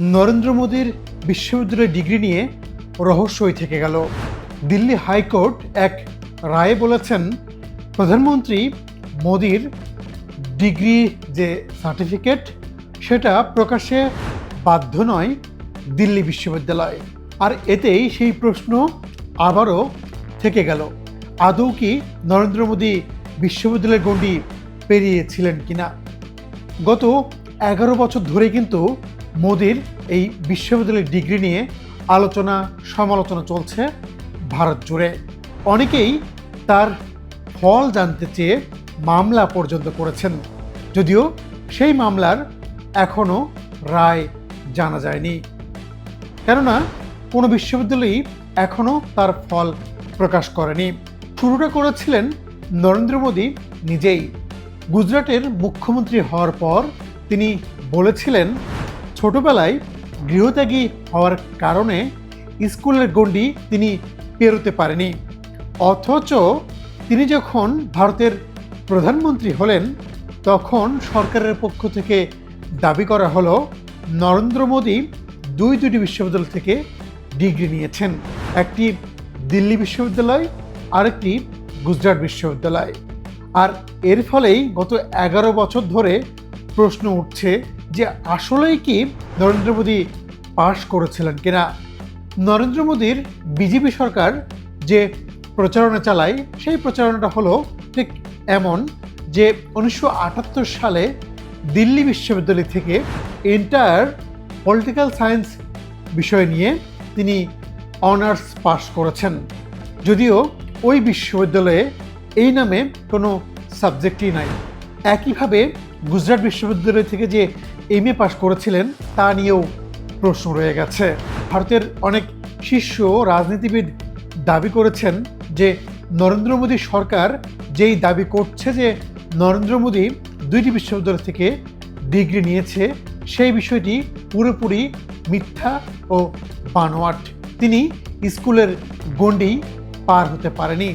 নরেন্দ্র মোদীর বিশ্ববিদ্যালয় ডিগ্রি নিয়ে রহস্যই থেকে গেল। দিল্লি হাইকোর্ট এক রায়ে বলেছেন, প্রধানমন্ত্রী মোদীর ডিগ্রি যে সার্টিফিকেট, সেটা প্রকাশে বাধ্য নয় দিল্লি বিশ্ববিদ্যালয়। আর এতেই সেই প্রশ্ন আবারও থেকে গেল, আদৌ কি নরেন্দ্র মোদী বিশ্ববিদ্যালয়ের গণ্ডি পেরিয়েছিলেন কিনা? গত এগারো বছর ধরে কিন্তু মোদির এই বিশ্ববিদ্যালয়ের ডিগ্রি নিয়ে আলোচনা সমালোচনা চলছে ভারত জুড়ে। অনেকেই তার ফল জানতে চেয়ে মামলা পর্যন্ত করেছেন। যদিও সেই মামলার এখনও রায় জানা যায়নি। কেননা কোনো বিশ্ববিদ্যালয়ই এখনও তার ফল প্রকাশ করেনি। শুরুটা করেছিলেন নরেন্দ্র মোদী নিজেই। গুজরাটের মুখ্যমন্ত্রী হওয়ার পর তিনি বলেছিলেন ছোটবেলায় গৃহত্যাগী হওয়ার কারণে স্কুলের গণ্ডি তিনি পেরোতে পারেনি। অথচ তিনি যখন ভারতের প্রধানমন্ত্রী হলেন, তখন সরকারের পক্ষ থেকে দাবি করা হলো, নরেন্দ্র মোদী দুই দুটি বিশ্ববিদ্যালয় থেকে ডিগ্রি নিয়েছেন। একটি দিল্লি বিশ্ববিদ্যালয়, আরেকটি গুজরাট বিশ্ববিদ্যালয়। আর এর ফলেই গত এগারো বছর ধরে প্রশ্ন উঠছে যে আসলেই কি নরেন্দ্র মোদী পাশ করেছিলেন কিনা? নরেন্দ্র মোদীর বিজেপি সরকার যে প্রচারণা চালায়, সেই প্রচারণাটা হলো ঠিক এমন যে উনিশশো আটাত্তর সালে দিল্লি বিশ্ববিদ্যালয় থেকে এন্টায়ার পলিটিক্যাল সায়েন্স বিষয় নিয়ে তিনি অনার্স পাশ করেছেন। যদিও ওই বিশ্ববিদ্যালয়ে এই নামে কোনো সাবজেক্টই নাই। একইভাবে গুজরাট বিশ্ববিদ্যালয় থেকে যে এম এ পাশ করেছিলেন, তা নিয়েও প্রশ্ন রয়ে গেছে। ভারতের অনেক শীর্ষ রাজনীতিবিদ দাবি করেছেন যে, নরেন্দ্র মোদী সরকার যেই দাবি করছে যে, নরেন্দ্র মোদী দুইটি বিশ্ববিদ্যালয় থেকে ডিগ্রি নিয়েছে, সেই বিষয়টি পুরোপুরি মিথ্যা ও বানোয়াট। তিনি স্কুলের গণ্ডি পার হতে পারেনি।